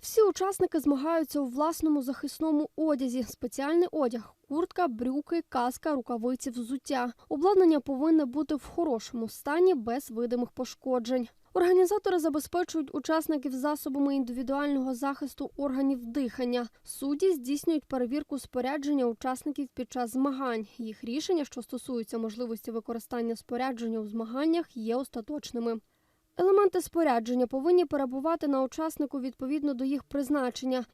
Всі учасники змагаються у власному захисному одязі. Спеціальний одяг, куртка, брюки, каска, рукавиці, взуття. Обладнання повинне бути в хорошому стані без видимих пошкоджень. Організатори забезпечують учасників засобами індивідуального захисту органів дихання. Судді здійснюють перевірку спорядження учасників під час змагань. Їх рішення, що стосуються можливості використання спорядження у змаганнях, є остаточними. Елементи спорядження повинні перебувати на учаснику відповідно до їх призначення.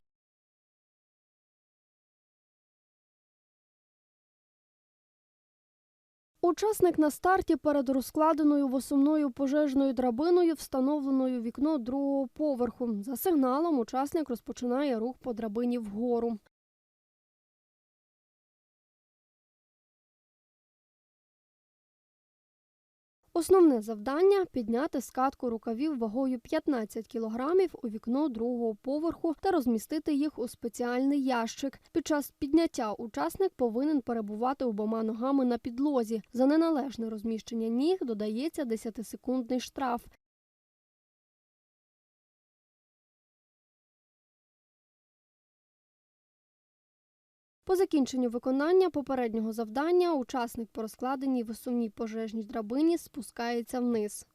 Учасник на старті перед розкладеною восумною пожежною драбиною встановленою вікно другого поверху. За сигналом учасник розпочинає рух по драбині вгору. Основне завдання підняти скатку рукавів вагою 15 кг у вікно другого поверху та розмістити їх у спеціальний ящик. Під час підняття учасник повинен перебувати обома ногами на підлозі. За неналежне розміщення ніг додається 10-секундний штраф. По закінченню виконання попереднього завдання учасник по розкладеній висувній пожежній драбині спускається вниз.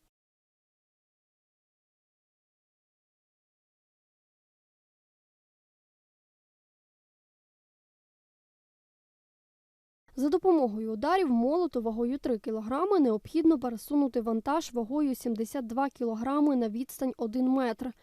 За допомогою ударів молоту вагою 3 кг необхідно пересунути вантаж вагою 72 кг на відстань 1 метр.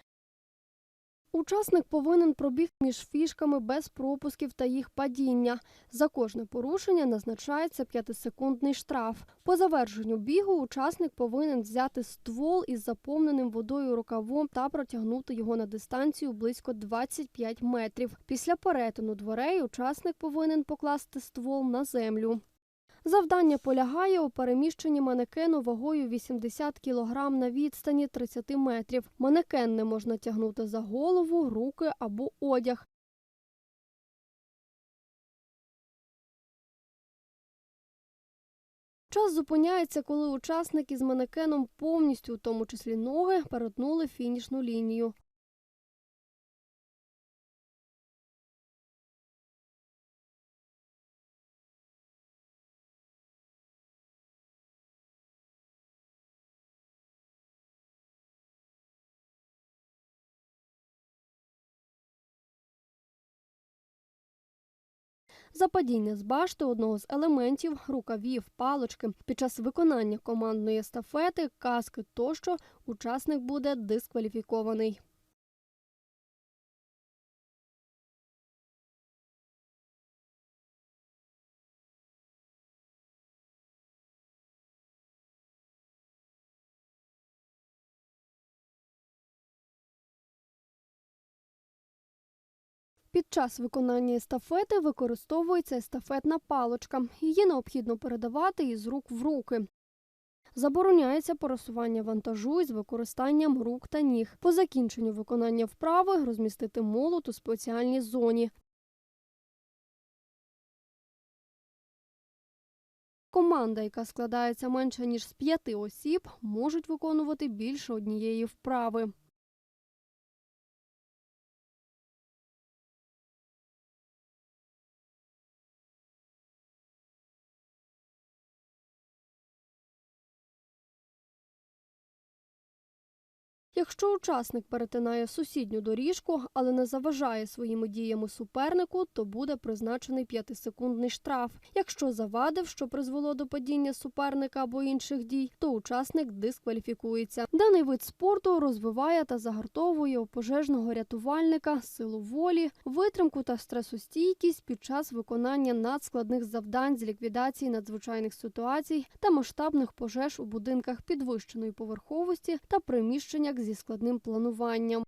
Учасник повинен пробігти між фішками без пропусків та їх падіння. За кожне порушення назначається 5-секундний штраф. По завершенню бігу учасник повинен взяти ствол із заповненим водою рукавом та протягнути його на дистанцію близько 25 метрів. Після перетину дверей учасник повинен покласти ствол на землю. Завдання полягає у переміщенні манекену вагою 80 кг на відстані 30 метрів. Манекен не можна тягнути за голову, руки або одяг. Час зупиняється, коли учасники з манекеном повністю, у тому числі ноги, перетнули фінішну лінію. За падіння з башти одного з елементів рукавів, палочки під час виконання командної естафети, каски тощо учасник буде дискваліфікований. Під час виконання естафети використовується естафетна палочка. Її необхідно передавати із рук в руки. Забороняється пересування вантажу із використанням рук та ніг. По закінченню виконання вправи розмістити молот у спеціальній зоні. Команда, яка складається менше ніж з п'яти осіб, можуть виконувати більше однієї вправи. Якщо учасник перетинає сусідню доріжку, але не заважає своїми діями супернику, то буде призначений 5-секундний штраф. Якщо завадив, що призвело до падіння суперника або інших дій, то учасник дискваліфікується. Даний вид спорту розвиває та загартовує у пожежного рятувальника силу волі, витримку та стресостійкість під час виконання надскладних завдань з ліквідації надзвичайних ситуацій та масштабних пожеж у будинках підвищеної поверховості та приміщеннях зі складним плануванням.